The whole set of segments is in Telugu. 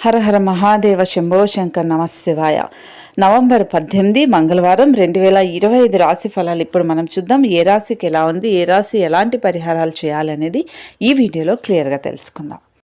హర హర మహాదేవ శంభో శంకర్ నమశివాయ నవంబర్ పద్దెనిమిది మంగళవారం రెండు వేల ఇరవై ఐదు రాశి ఫలాలు. ఇప్పుడు మనం చూద్దాం ఏ రాశికి ఎలా ఉంది ఏ రాశి ఎలాంటి పరిహారాలు చేయాలనేది ఈ వీడియోలో క్లియర్గా తెలుసుకుందాం.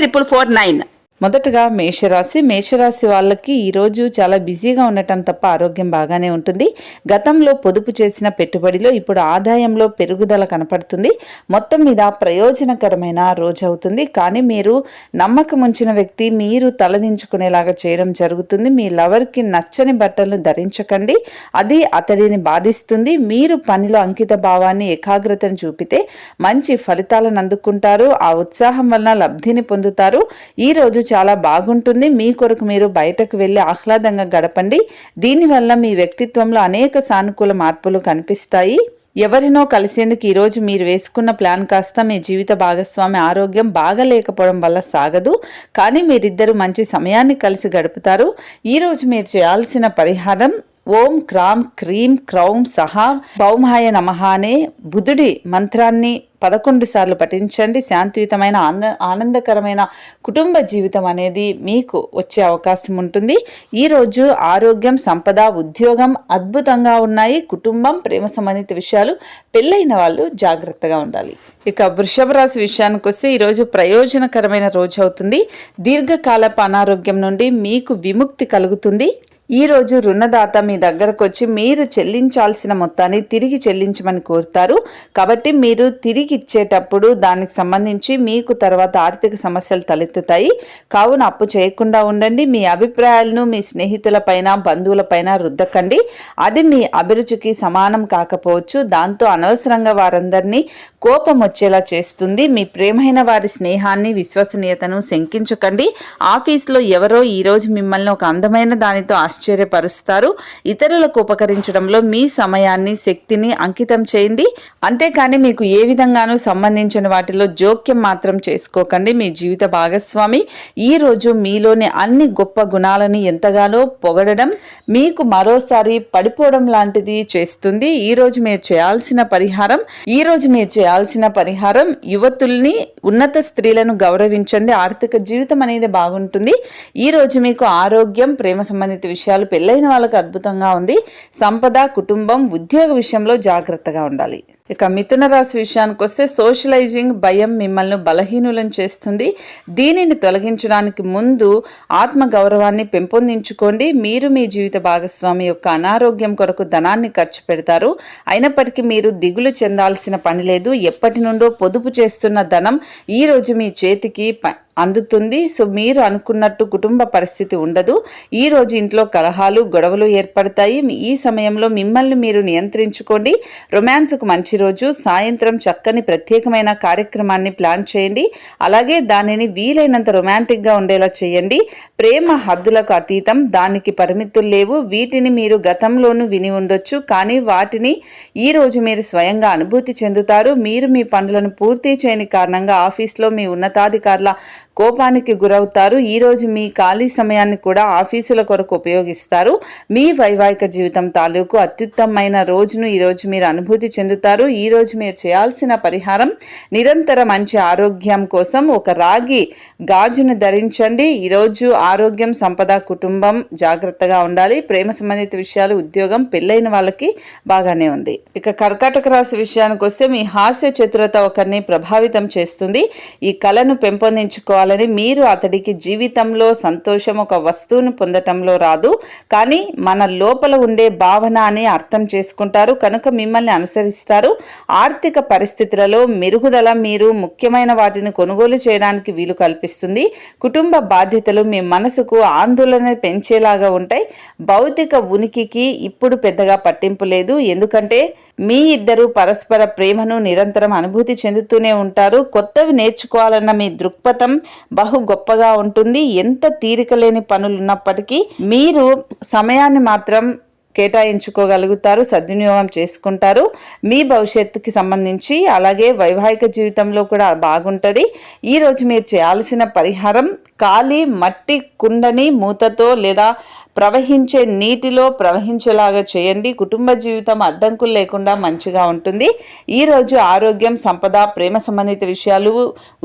triple four nine మొదటగా మేషరాశి. మేషరాశి వాళ్ళకి ఈరోజు చాలా బిజీగా ఉండటం తప్ప ఆరోగ్యం బాగానే ఉంటుంది. గతంలో పొదుపు చేసిన పెట్టుబడిలో ఇప్పుడు ఆదాయంలో పెరుగుదల కనపడుతుంది. మొత్తం మీద ప్రయోజనకరమైన రోజు అవుతుంది. కానీ మీరు నమ్మకం ఉంచిన వ్యక్తి మీరు తలదించుకునేలాగా చేయడం జరుగుతుంది. మీ లవర్కి నచ్చని బట్టలను ధరించకండి. అది అతడిని బాధిస్తుంది. మీరు పనిలో అంకిత భావాన్ని ఏకాగ్రతను చూపితే మంచి ఫలితాలను అందుకుంటారు. ఆ ఉత్సాహం వలన లబ్ధిని పొందుతారు. ఈ రోజు చాలా బాగుంటుంది. మీ కొరకు మీరు బయటకు వెళ్ళి ఆహ్లాదంగా గడపండి. దీనివల్ల మీ వ్యక్తిత్వంలో అనేక సానుకూల మార్పులు కనిపిస్తాయి. ఎవరినో కలిసేందుకు ఈరోజు మీరు వేసుకున్న ప్లాన్ కాస్త మీ జీవిత భాగస్వామి ఆరోగ్యం బాగలేకపోవడం వల్ల సాగదు. కానీ మీరిద్దరు మంచి సమయాన్ని కలిసి గడుపుతారు. ఈరోజు మీరు చేయాల్సిన పరిహారం ఓం క్రామ్ క్రీం క్రౌం సహా భౌమాయ నమహానే అనే బుధుడి మంత్రాన్ని పదకొండు సార్లు పఠించండి. శాంతియుతమైన ఆనంద ఆనందకరమైన కుటుంబ జీవితం అనేది మీకు వచ్చే అవకాశం ఉంటుంది. ఈరోజు ఆరోగ్యం సంపద ఉద్యోగం అద్భుతంగా ఉన్నాయి. కుటుంబం ప్రేమ సంబంధిత విషయాలు పెళ్ళైన వాళ్ళు జాగ్రత్తగా ఉండాలి. ఇక వృషభ రాశి విషయానికి వస్తే ఈరోజు ప్రయోజనకరమైన రోజు అవుతుంది. దీర్ఘకాలపు అనారోగ్యం నుండి మీకు విముక్తి కలుగుతుంది. ఈ రోజు రుణదాత మీ దగ్గరకు వచ్చి మీరు చెల్లించాల్సిన మొత్తాన్ని తిరిగి చెల్లించమని కోరుతారు. కాబట్టి మీరు తిరిగి ఇచ్చేటప్పుడు దానికి సంబంధించి మీకు తర్వాత ఆర్థిక సమస్యలు తలెత్తుతాయి. కావున అప్పు చేయకుండా ఉండండి. మీ అభిప్రాయాలను మీ స్నేహితులపైన బంధువులపైన రుద్దకండి. అది మీ అభిరుచికి సమానం కాకపోవచ్చు. దాంతో అనవసరంగా వారందరినీ కోపం వచ్చేలా చేస్తుంది. మీ ప్రేమైన వారి స్నేహాన్ని విశ్వసనీయతను శంకించకండి. ఆఫీస్లో ఎవరో ఈరోజు మిమ్మల్ని ఒక అందమైన దానితో ఆశ ఆశ్చర్యపరుస్తారు. ఇతరులకు ఉపకరించడంలో మీ సమయాన్ని శక్తిని అంకితం చేయండి. అంతేకాని మీకు ఏ విధంగానూ సంబంధించిన వాటిలో జోక్యం మాత్రం చేసుకోకండి. మీ జీవిత భాగస్వామి ఈ రోజు మీలోని అన్ని గొప్ప గుణాలను ఎంతగానో పొగడడం మీకు మరోసారి పడిపోవడం లాంటిది చేస్తుంది. ఈ రోజు మీరు చేయాల్సిన పరిహారం ఈ రోజు మీరు చేయాల్సిన పరిహారం యువతుల్ని ఉన్నత స్త్రీలను గౌరవించండి. ఆర్థిక జీవితం అనేది బాగుంటుంది. ఈ రోజు మీకు ఆరోగ్యం ప్రేమ సంబంధిత విషయాలు పెళ్ళైన వాళ్ళకి అద్భుతంగా ఉంది. సంపద కుటుంబం ఉద్యోగ విషయంలో జాగ్రత్తగా ఉండాలి. ఇక మిథున రాశి విషయానికి వస్తే సోషలైజింగ్ భయం మిమ్మల్ని బలహీనులను చేస్తుంది. దీనిని తొలగించడానికి ముందు ఆత్మ గౌరవాన్ని పెంపొందించుకోండి. మీరు మీ జీవిత భాగస్వామి యొక్క అనారోగ్యం కొరకు ధనాన్ని ఖర్చు పెడతారు. అయినప్పటికీ మీరు దిగులు చెందాల్సిన పని లేదు. ఎప్పటి నుండో పొదుపు చేస్తున్న ధనం ఈ రోజు మీ చేతికి ప- అందుతుంది. సో మీరు అనుకున్నట్టు కుటుంబ పరిస్థితి ఉండదు. ఈ రోజు ఇంట్లో కలహాలు గొడవలు ఏర్పడతాయి. ఈ సమయంలో మిమ్మల్ని మీరు నియంత్రించుకోండి. రొమాన్స్కు మంచి రోజు సాయంత్రం చక్కని ప్రత్యేకమైన కార్యక్రమాన్ని ప్లాన్ చేయండి. అలాగే దానిని వీలైనంత రొమాంటిక్గా ఉండేలా చేయండి. ప్రేమ హద్దులకు అతీతం దానికి పరిమితులు లేవు. వీటిని మీరు గతంలోనూ విని ఉండొచ్చు. కానీ వాటిని ఈ రోజు మీరు స్వయంగా అనుభూతి చెందుతారు. మీరు మీ పనులను పూర్తి చేయని కారణంగా ఆఫీస్లో మీ ఉన్నతాధికారుల కోపానికి గురవుతారు. ఈరోజు మీ ఖాళీ సమయాన్ని కూడా ఆఫీసుల కొరకు ఉపయోగిస్తారు. మీ వైవాహిక జీవితం తాలూకు అత్యుత్తమమైన రోజును ఈరోజు మీరు అనుభూతి చెందుతారు. ఈరోజు మీరు చేయాల్సిన పరిహారం నిరంతర మంచి ఆరోగ్యం కోసం ఒక రాగి గాజును ధరించండి. ఈరోజు ఆరోగ్యం సంపద కుటుంబం జాగ్రత్తగా ఉండాలి. ప్రేమ సంబంధిత విషయాలు ఉద్యోగం పెళ్ళైన వాళ్ళకి బాగానే ఉంది. ఇక కర్కాటక రాశి విషయానికి వస్తే మీ హాస్య చతురత ఒకరిని ప్రభావితం చేస్తుంది. ఈ కళను పెంపొందించుకోవాలి పెంపొందించుకోవాలని మీరు అతడికి జీవితంలో సంతోషం ఒక వస్తువును పొందటంలో రాదు. కానీ మన లోపల ఉండే భావన అని అర్థం చేసుకుంటారు. కనుక మిమ్మల్ని అనుసరిస్తారు. ఆర్థిక పరిస్థితులలో మెరుగుదల మీరు ముఖ్యమైన వాటిని కొనుగోలు చేయడానికి వీలు కల్పిస్తుంది. కుటుంబ బాధ్యతలు మీ మనసుకు ఆందోళన పెంచేలాగా ఉంటాయి. భౌతిక ఉనికికి ఇప్పుడు పెద్దగా పట్టింపు లేదు. ఎందుకంటే మీ ఇద్దరు పరస్పర ప్రేమను నిరంతరం అనుభూతి చెందుతూనే ఉంటారు. కొత్తవి నేర్చుకోవాలన్న మీ దృక్పథం బహు గొప్పగా ఉంటుంది. ఎంత తీరిక లేని పనులు ఉన్నప్పటికీ మీరు సమయాన్ని మాత్రం కేటాయించుకోగలుగుతారు సద్వినియోగం చేసుకుంటారు. మీ భవిష్యత్తుకి సంబంధించి అలాగే వైవాహిక జీవితంలో కూడా బాగుంటుంది. ఈరోజు మీరు చేయాల్సిన పరిహారం ఖాళీ మట్టి కుండని మూతతో లేదా ప్రవహించే నీటిలో ప్రవహించేలాగా చేయండి. కుటుంబ జీవితం అడ్డంకులు లేకుండా మంచిగా ఉంటుంది. ఈరోజు ఆరోగ్యం సంపద ప్రేమ సంబంధిత విషయాలు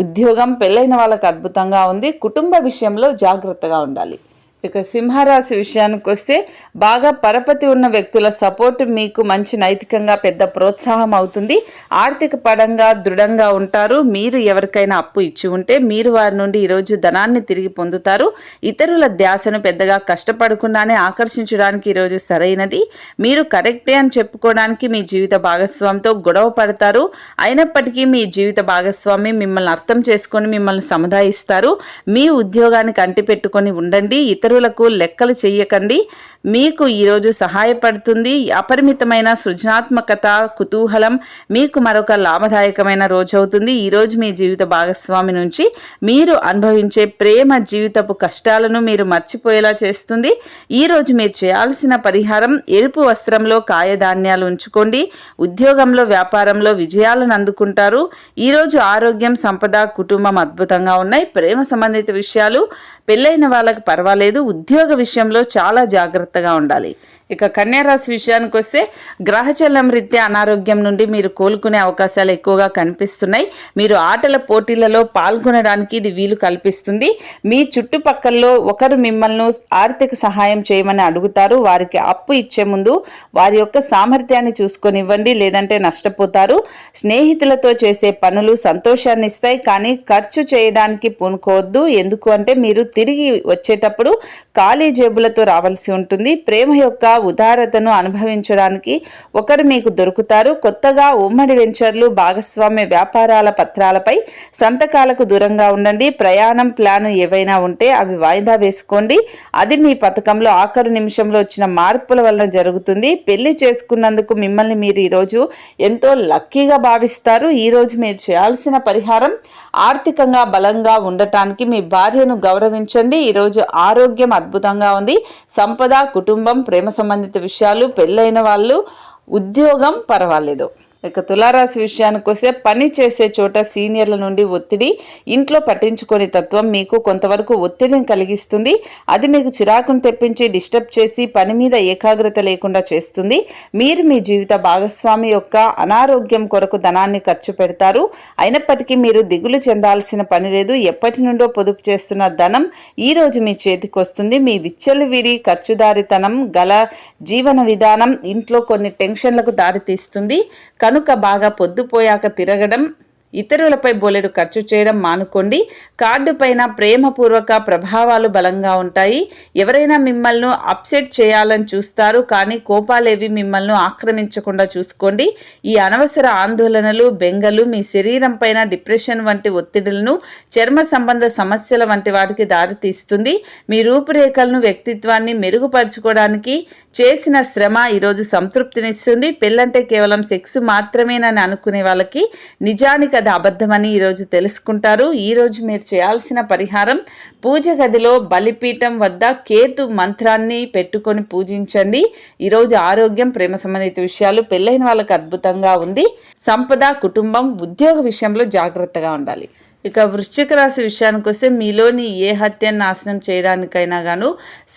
ఉద్యోగం పెళ్ళైన వాళ్ళకు అద్భుతంగా ఉంది. కుటుంబ విషయంలో జాగ్రత్తగా ఉండాలి. ఇక సింహరాశి విషయానికి వస్తే బాగా పరపతి ఉన్న వ్యక్తుల సపోర్ట్ మీకు మంచి నైతికంగా పెద్ద ప్రోత్సాహం అవుతుంది. ఆర్థిక పరంగా దృఢంగా ఉంటారు. మీరు ఎవరికైనా అప్పు ఇచ్చి ఉంటే మీరు వారి నుండి ఈరోజు ధనాన్ని తిరిగి పొందుతారు. ఇతరుల ధ్యాసను పెద్దగా కష్టపడకుండానే ఆకర్షించడానికి ఈరోజు సరైనది. మీరు కరెక్టే అని చెప్పుకోవడానికి మీ జీవిత భాగస్వామితో గొడవ పడతారు. అయినప్పటికీ మీ జీవిత భాగస్వామి మిమ్మల్ని అర్థం చేసుకొని మిమ్మల్ని సముదాయిస్తారు. మీ ఉద్యోగానికి అంటిపెట్టుకొని ఉండండి. ఇతరులకు లెక్కలు చెయ్యకండి. మీకు ఈరోజు సహాయపడుతుంది అపరిమితమైన సృజనాత్మకత కుతూహలం మీకు మరొక లాభదాయకమైన రోజు అవుతుంది ఈరోజు మీ జీవిత భాగస్వామి నుంచి మీరు అనుభవించే ప్రేమ జీవితపు కష్టాలను మీరు మర్చిపోయేలా చేస్తుంది. ఈరోజు మీరు చేయాల్సిన పరిహారం ఎరుపు వస్త్రంలో కాయధాన్యాలు ఉంచుకోండి. ఉద్యోగంలో వ్యాపారంలో విజయాలను అందుకుంటారు. ఈరోజు ఆరోగ్యం సంపద కుటుంబం అద్భుతంగా ఉన్నాయి. ప్రేమ సంబంధిత విషయాలు పెళ్ళైన వాళ్ళకి పర్వాలేదు ఉద్యోగ విషయంలో చాలా జాగ్రత్తగా ఉండాలి. ఇక కన్యారాశి విషయానికి వస్తే గ్రహచలం రీత్యా అనారోగ్యం నుండి మీరు కోలుకునే అవకాశాలు ఎక్కువగా కనిపిస్తున్నాయి. మీరు ఆటల పోటీలలో పాల్గొనడానికి ఇది వీలు కల్పిస్తుంది. మీ చుట్టుపక్కల్లో ఒకరు మిమ్మల్ని ఆర్థిక సహాయం చేయమని అడుగుతారు. వారికి అప్పు ఇచ్చే ముందు వారి యొక్క సామర్థ్యాన్ని చూసుకొని ఇవ్వండి లేదంటే నష్టపోతారు. స్నేహితులతో చేసే పనులు సంతోషాన్ని ఇస్తాయి కానీ ఖర్చు చేయడానికి పూనుకోవద్దు. ఎందుకు అంటే మీరు తిరిగి వచ్చేటప్పుడు ఖాళీ జేబులతో రావాల్సి ఉంటుంది. ప్రేమ యొక్క ఉదారతను అనుభవించడానికి ఒకరు మీకు దొరుకుతారు. కొత్తగా ఉమ్మడి వెంచర్లు భాగస్వామ్య వ్యాపారాల పత్రాలపై సంతకాలకు దూరంగా ఉండండి. ప్రయాణం ప్లాను ఏవైనా ఉంటే అవి వాయిదా వేసుకోండి. అది మీ పథకంలో ఆఖరు నిమిషంలో వచ్చిన మార్పుల వలన జరుగుతుంది. పెళ్ళి చేసుకున్నందుకు మిమ్మల్ని మీరు ఈరోజు ఎంతో లక్కీగా భావిస్తారు. ఈరోజు మీరు చేయాల్సిన పరిహారం ఆర్థికంగా బలంగా ఉండటానికి మీ భార్యను గౌరవించండి. ఈరోజు ఆరోగ్యం అద్భుతంగా ఉంది. సంపద కుటుంబం ప్రేమ సంబంధిత విషయాలు పెళ్ళైన వాళ్ళు ఉద్యోగం పర్వాలేదు. ఇక తులారాశి విషయానికి వస్తే పని చేసే చోట సీనియర్ల నుండి ఒత్తిడి ఇంట్లో పట్టించుకొని తత్వం మీకు కొంతవరకు ఒత్తిడిని కలిగిస్తుంది. అది మీకు చిరాకును తెప్పించి డిస్టర్బ్ చేసి పని మీద ఏకాగ్రత లేకుండా చేస్తుంది. మీరు మీ జీవిత భాగస్వామి యొక్క అనారోగ్యం కొరకు ధనాన్ని ఖర్చు పెడతారు. అయినప్పటికీ మీరు దిగులు చెందాల్సిన పని లేదు. ఎప్పటి నుండో పొదుపు చేస్తున్న ధనం ఈ రోజు మీ చేతికి వస్తుంది. మీ విచ్చలవిడి ఖర్చుదారితనం గల జీవన విధానం ఇంట్లో కొన్ని టెన్షన్లకు దారితీస్తుంది. కనుక బాగా పొద్దుపోయాక తిరగడం ఇతరులపై బోలెడు ఖర్చు చేయడం మానుకోండి. కార్డు పైన ప్రేమపూర్వక ప్రభావాలు బలంగా ఉంటాయి. ఎవరైనా మిమ్మల్ని అప్సెట్ చేయాలని చూస్తారు కానీ కోపాలేవి మిమ్మల్ని ఆక్రమించకుండా చూసుకోండి. ఈ అనవసర ఆందోళనలు బెంగలు మీ శరీరం పైన డిప్రెషన్ వంటి ఒత్తిడులను చర్మ సంబంధ సమస్యల వంటి వాటికి దారితీస్తుంది. మీ రూపురేఖలను వ్యక్తిత్వాన్ని మెరుగుపరుచుకోవడానికి చేసిన శ్రమ ఈరోజు సంతృప్తినిస్తుంది. పెళ్ళంటే కేవలం సెక్స్ మాత్రమేనని అనుకునే వాళ్ళకి నిజానికి అది అబద్ధమని ఈరోజు తెలుసుకుంటారు. ఈరోజు మీరు చేయాల్సిన పరిహారం పూజ గదిలో బలిపీఠం వద్ద కేతు మంత్రాన్ని పెట్టుకొని పూజించండి. ఈరోజు ఆరోగ్యం ప్రేమ సంబంధిత విషయాలు పెళ్ళైన వాళ్ళకి అద్భుతంగా ఉంది. సంపద కుటుంబం ఉద్యోగ విషయంలో జాగ్రత్తగా ఉండాలి. ఇక వృశ్చిక రాశి విషయానికి వస్తే మీలోని ఏ హత్యను నాశనం చేయడానికైనా గాను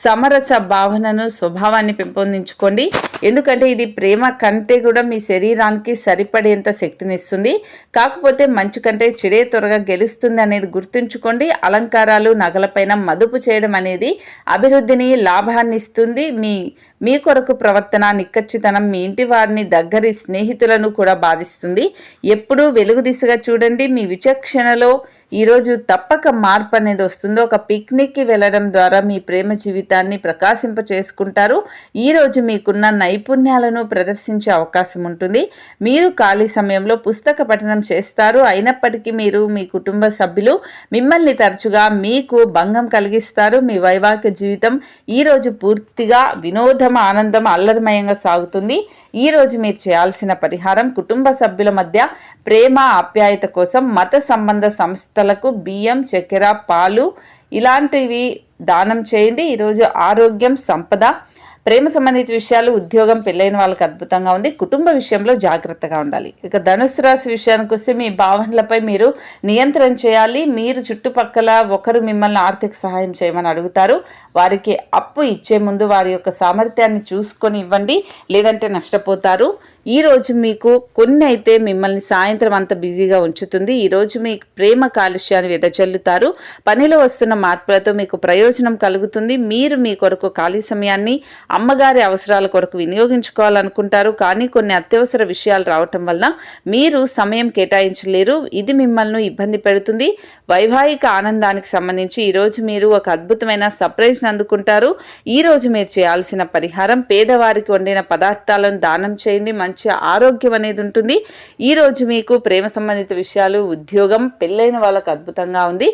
సమరస భావనను స్వభావాన్ని పెంపొందించుకోండి. ఎందుకంటే ఇది ప్రేమ కంటే కూడా మీ శరీరానికి సరిపడేంత శక్తినిస్తుంది కాకపోతే మంచు కంటే చెడే త్వరగా గెలుస్తుంది అనేది గుర్తుంచుకోండి. అలంకారాలు నగలపైన మదుపు చేయడం అనేది అభివృద్ధిని లాభాన్ని ఇస్తుంది. మీ మీ కొరకు ప్రవర్తన నిక్కచ్చితనం మీ ఇంటి వారిని దగ్గరి స్నేహితులను కూడా బాధిస్తుంది. ఎప్పుడూ వెలుగు దిశగా చూడండి. మీ విచక్షణలో ఈరోజు తప్పక మార్పు అనేది వస్తుంది ఒక పిక్నిక్కి వెళ్ళడం ద్వారా మీ ప్రేమ జీవితాన్ని ప్రకాశింప చేసుకుంటారు. ఈరోజు మీకున్న నైపుణ్యాలను ప్రదర్శించే అవకాశం ఉంటుంది. మీరు ఖాళీ సమయంలో పుస్తక పఠనం చేస్తారు. అయినప్పటికీ మీరు మీ కుటుంబ సభ్యులు మిమ్మల్ని తరచుగా మీకు భంగం కలిగిస్తారు. మీ వైవాహిక జీవితం ఈరోజు పూర్తిగా వినోదం ఆనందం అల్లరిమయంగా సాగుతుంది. ఈరోజు మీరు చేయాల్సిన పరిహారం కుటుంబ సభ్యుల మధ్య ప్రేమ ఆప్యాయత కోసం మత సంబంధ సంస్థలకు బియ్యం చక్కెర పాలు ఇలాంటివి దానం చేయండి. ఈరోజు ఆరోగ్యం సంపద ప్రేమ సంబంధిత విషయాలు ఉద్యోగం పెళ్ళైన వాళ్ళకి అద్భుతంగా ఉంది. కుటుంబ విషయంలో జాగ్రత్తగా ఉండాలి. ఇక ధనుసు రాశి విషయానికి వస్తే మీ భావనలపై మీరు నియంత్రణ చేయాలి. మీరు చుట్టుపక్కల ఒకరు మిమ్మల్ని ఆర్థిక సహాయం చేయమని అడుగుతారు. వారికి అప్పు ఇచ్చే ముందు వారి యొక్క సామర్థ్యాన్ని చూసుకొని ఇవ్వండి. లేదంటే నష్టపోతారు. ఈ రోజు మీకు కొన్ని అయితే మిమ్మల్ని సాయంత్రం అంత బిజీగా ఉంచుతుంది. ఈ రోజు మీ ప్రేమ కాలుష్యాన్ని వెదజల్లుతారు. పనిలో వస్తున్న మార్పులతో మీకు ప్రయోజనం కలుగుతుంది. మీరు మీ కొరకు ఖాళీ సమయాన్ని అమ్మగారి అవసరాల కొరకు వినియోగించుకోవాలనుకుంటారు. కానీ కొన్ని అత్యవసర విషయాలు రావటం వలన మీరు సమయం కేటాయించలేరు. ఇది మిమ్మల్ని ఇబ్బంది పెడుతుంది. వైవాహిక ఆనందానికి సంబంధించి ఈరోజు మీరు ఒక అద్భుతమైన సర్ప్రైజ్ని అందుకుంటారు. ఈరోజు మీరు చేయాల్సిన పరిహారం పేదవారికి వండిన పదార్థాలను దానం చేయండి. మంచి ఆరోగ్యం అనేది ఉంటుంది. ఈ రోజు మీకు ప్రేమ సంబంధిత విషయాలు ఉద్యోగం పెళ్ళైన వాళ్ళకు అద్భుతంగా ఉంది.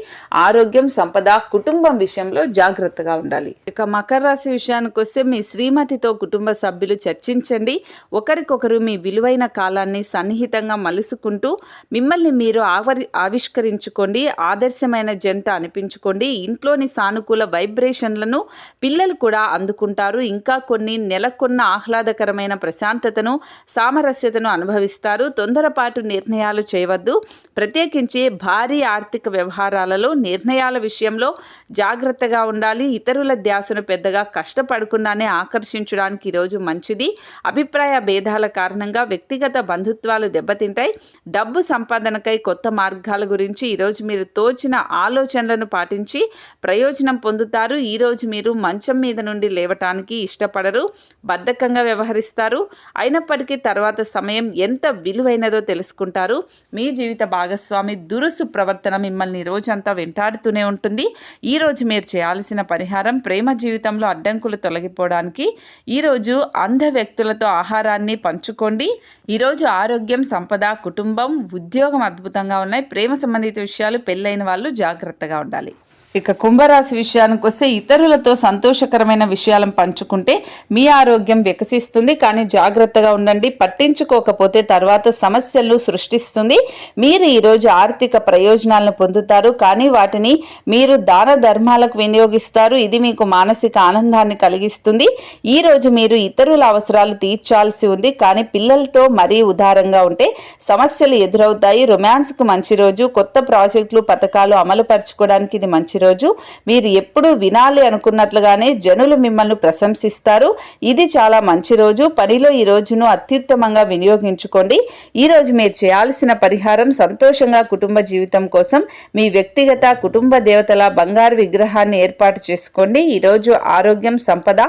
ఆరోగ్యం సంపద కుటుంబం విషయంలో జాగ్రత్తగా ఉండాలి. ఇక మకర రాశి విషయానికి వస్తే మీ శ్రీమతితో కుటుంబ సభ్యులు చర్చించండి. ఒకరికొకరు మీ విలువైన కాలాన్ని సన్నిహితంగా మలుసుకుంటూ మిమ్మల్ని మీరు ఆవరి ఆవిష్కరించుకోండి. ఆదర్శమైన జంట అనిపించుకోండి. ఇంట్లోని సానుకూల వైబ్రేషన్లను పిల్లలు కూడా అందుకుంటారు. ఇంకా కొన్ని నెలకొన్న ఆహ్లాదకరమైన ప్రశాంతతను సామరస్యతను అనుభవిస్తారు. తొందరపాటు నిర్ణయాలు చేయవద్దు. ప్రత్యేకించి భారీ ఆర్థిక వ్యవహారాలలో నిర్ణయాల విషయంలో జాగ్రత్తగా ఉండాలి. ఇతరుల ధ్యాసను పెద్దగా కష్టపడకుండానే ఆకర్షించడానికి ఈరోజు మంచిది. అభిప్రాయ భేదాల కారణంగా వ్యక్తిగత బంధుత్వాలు దెబ్బతింటాయి. డబ్బు సంపాదనకై కొత్త మార్గాల గురించి ఈరోజు మీరు తోచిన ఆలోచనలను పాటించి ప్రయోజనం పొందుతారు. ఈరోజు మీరు మంచం మీద నుండి లేవటానికి ఇష్టపడరు. బద్ధకంగా వ్యవహరిస్తారు. అయినప్పటికీ తర్వాత సమయం ఎంత విలువైనదో తెలుసుకుంటారు. మీ జీవిత భాగస్వామి దురుసు ప్రవర్తన మిమ్మల్ని రోజంతా వెంటాడుతూనే ఉంటుంది. ఈ రోజు మీరు చేయాల్సిన పరిహారం ప్రేమ జీవితంలో అడ్డంకులు తొలగిపోవడానికి ఈరోజు అంధ వ్యక్తులతో ఆహారాన్ని పంచుకోండి. ఈరోజు ఆరోగ్యం సంపద కుటుంబం ఉద్యోగం అద్భుతంగా ఉన్నాయి. ప్రేమ సంబంధిత విషయాలు పెళ్ళైన వాళ్ళు జాగ్రత్తగా ఉండాలి. ఇక కుంభరాశి విషయానికి వస్తే ఇతరులతో సంతోషకరమైన విషయాలను పంచుకుంటే మీ ఆరోగ్యం వికసిస్తుంది. కానీ జాగ్రత్తగా ఉండండి. పట్టించుకోకపోతే తర్వాత సమస్యలు సృష్టిస్తుంది. మీరు ఈరోజు ఆర్థిక ప్రయోజనాలను పొందుతారు. కానీ వాటిని మీరు దాన ధర్మాలకు వినియోగిస్తారు. ఇది మీకు మానసిక ఆనందాన్ని కలిగిస్తుంది. ఈ రోజు మీరు ఇతరుల అవసరాలు తీర్చాల్సి ఉంది. కానీ పిల్లలతో మరీ ఉదారంగా ఉంటే సమస్యలు ఎదురవుతాయి. రొమాన్స్కు మంచి రోజు. కొత్త ప్రాజెక్టులు పథకాలు అమలు పరచుకోవడానికి ఇది మంచి రోజు మీరు ఎప్పుడు వినాలి అనుకున్నట్లుగానే జనులు మిమ్మల్ని ప్రశంసిస్తారు. ఇది చాలా మంచి రోజు. పనిలో ఈ రోజును అత్యుత్తమంగా వినియోగించుకోండి. ఈ రోజు మీరు చేయాల్సిన పరిహారం సంతోషంగా కుటుంబ జీవితం కోసం మీ వ్యక్తిగత కుటుంబ దేవతల బంగారు విగ్రహాన్ని ఏర్పాటు చేసుకోండి. ఈరోజు ఆరోగ్యం సంపద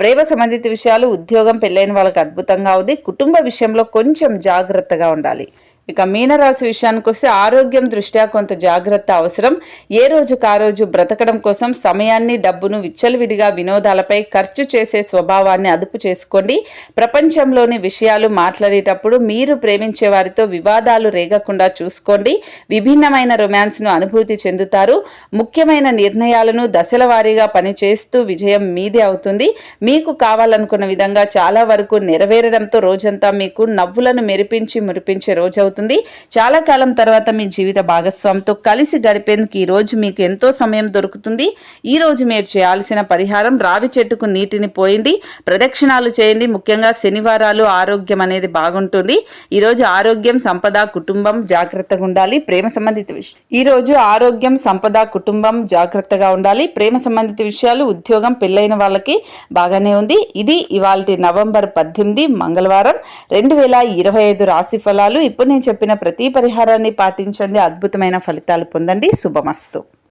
ప్రేమ సంబంధిత విషయాలు ఉద్యోగం పెళ్ళైన వాళ్ళకి అద్భుతంగా ఉంది. కుటుంబ విషయంలో కొంచెం జాగ్రత్తగా ఉండాలి. ఇక మీనరాశి విషయానికి వస్తే ఆరోగ్యం దృష్ట్యా కొంత జాగ్రత్త అవసరం. ఏ రోజుకు ఆ రోజు బ్రతకడం కోసం సమయాన్ని డబ్బును విచ్చలవిడిగా వినోదాలపై ఖర్చు చేసే స్వభావాన్ని అదుపు చేసుకోండి. ప్రపంచంలోని విషయాలు మాట్లాడేటప్పుడు మీరు ప్రేమించే వారితో వివాదాలు రేగకుండా చూసుకోండి. విభిన్నమైన రొమాన్స్ను అనుభూతి చెందుతారు. ముఖ్యమైన నిర్ణయాలను దశల వారీగా పనిచేస్తూ విజయం మీదే అవుతుంది. మీకు కావాలనుకున్న విధంగా చాలా వరకు నెరవేరడంతో రోజంతా మీకు నవ్వులను మెరిపించి మురిపించే రోజవుతుంది. అవుతుంది చాలా కాలం తర్వాత మీ జీవిత భాగస్వామితో కలిసి గడిపేందుకు ఈ రోజు మీకు ఎంతో సమయం దొరుకుతుంది. ఈ రోజు మీరు చేయాల్సిన పరిహారం రావి చెట్టుకు నీటిని పోయండి ప్రదక్షిణాలు చేయండి. ముఖ్యంగా శనివారాలు ఆరోగ్యం అనేది బాగుంటుంది. ఈరోజు ఆరోగ్యం సంపద కుటుంబం జాగ్రత్తగా ఉండాలి. ప్రేమ సంబంధిత విషయం ఈ రోజు ఆరోగ్యం సంపద కుటుంబం జాగ్రత్తగా ఉండాలి. ప్రేమ సంబంధిత విషయాలు ఉద్యోగం పెళ్ళైన వాళ్ళకి బాగానే ఉంది. ఇది ఇవాళ నవంబర్ పద్దెనిమిది మంగళవారం. రెండు వేల ఇరవై ఐదు రాశి ఫలాలు ఇప్పుడు నేను చెప్పిన ప్రతి పరిహారాన్ని పాటించండి. అద్భుతమైన ఫలితాలు పొందండి. శుభమస్తు.